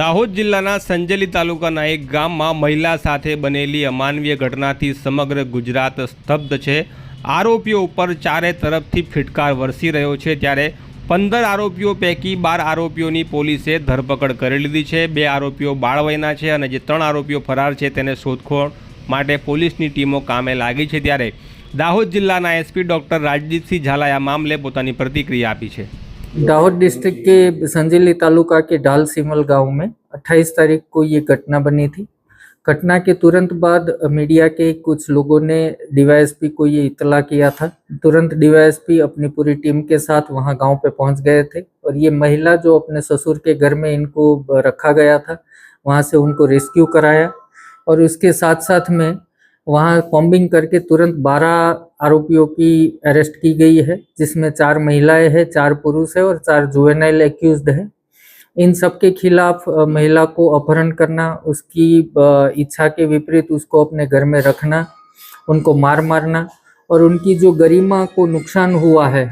દાહોદ જિલ્લાના સંજેલી તાલુકાના એક ગામમાં મહિલા સાથે બનેલી અમાનવીય ઘટનાથી સમગ્ર ગુજરાત સ્તબ્ધ છે. આરોપીઓ ઉપર ચારે તરફથી ફિટકાર વરસી રહ્યો છે. ત્યારે પંદર આરોપીઓ પૈકી બાર આરોપીઓની પોલીસે ધરપકડ કરી લીધી છે. બે આરોપીઓ બાળવયના છે અને જે ત્રણ આરોપીઓ ફરાર છે તેને શોધખોળ માટે પોલીસની ટીમો કામે લાગી છે. ત્યારે દાહોદ જિલ્લાના એસપી ડૉક્ટર રાજદીપસિંહ ઝાલાએ આ મામલે પોતાની પ્રતિક્રિયા આપી છે. दाहोद डिस्ट्रिक्ट के संजेली तालुका के डाल सिमल गाँव में 28 तारीख को ये घटना बनी थी। घटना के तुरंत बाद मीडिया के कुछ लोगों ने डीवाईएसपी को ये इतला किया था। तुरंत डीवाईएसपी अपनी पूरी टीम के साथ वहाँ गाँव पे पहुँच गए थे और ये महिला जो अपने ससुर के घर में इनको रखा गया था, वहाँ से उनको रेस्क्यू कराया और उसके साथ साथ में वहाँ कॉम्बिंग करके तुरंत 12 आरोपियों की अरेस्ट की गई है, जिसमें चार महिलाएँ हैं, चार पुरुष है और चार जुवेनाइल एक्यूज है। इन सब के खिलाफ महिला को अपहरण करना, उसकी इच्छा के विपरीत उसको अपने घर में रखना, उनको मार मारना और उनकी जो गरिमा को नुकसान हुआ है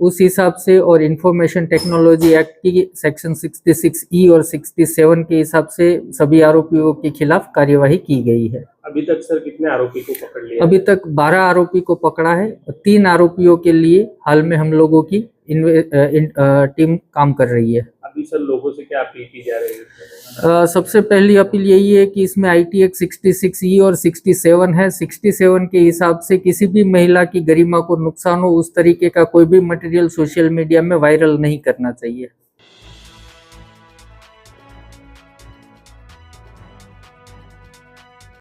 उस हिसाब से और इंफॉर्मेशन टेक्नोलॉजी एक्ट की सेक्शन 66 ई और 67 के हिसाब से सभी आरोपियों के खिलाफ कार्यवाही की गई है। अभी तक सर कितने आरोपी को पकड़ लिया अभी तक 12 आरोपी को पकड़ा है और तीन आरोपियों के लिए हाल में हम लोगों की इन, इन, इन- टीम काम कर रही है। अभी सर लोगों से क्या अपील की जा रही है सबसे पहली अपील यही है कि इसमें आई टी एक्स ई और सिक्सटी सेवन है। सिक्सटी सेवन के हिसाब से किसी भी महिला की गरिमा को नुकसान हो, उस तरीके का कोई भी मटेरियल सोशल मीडिया में वायरल नहीं करना चाहिए।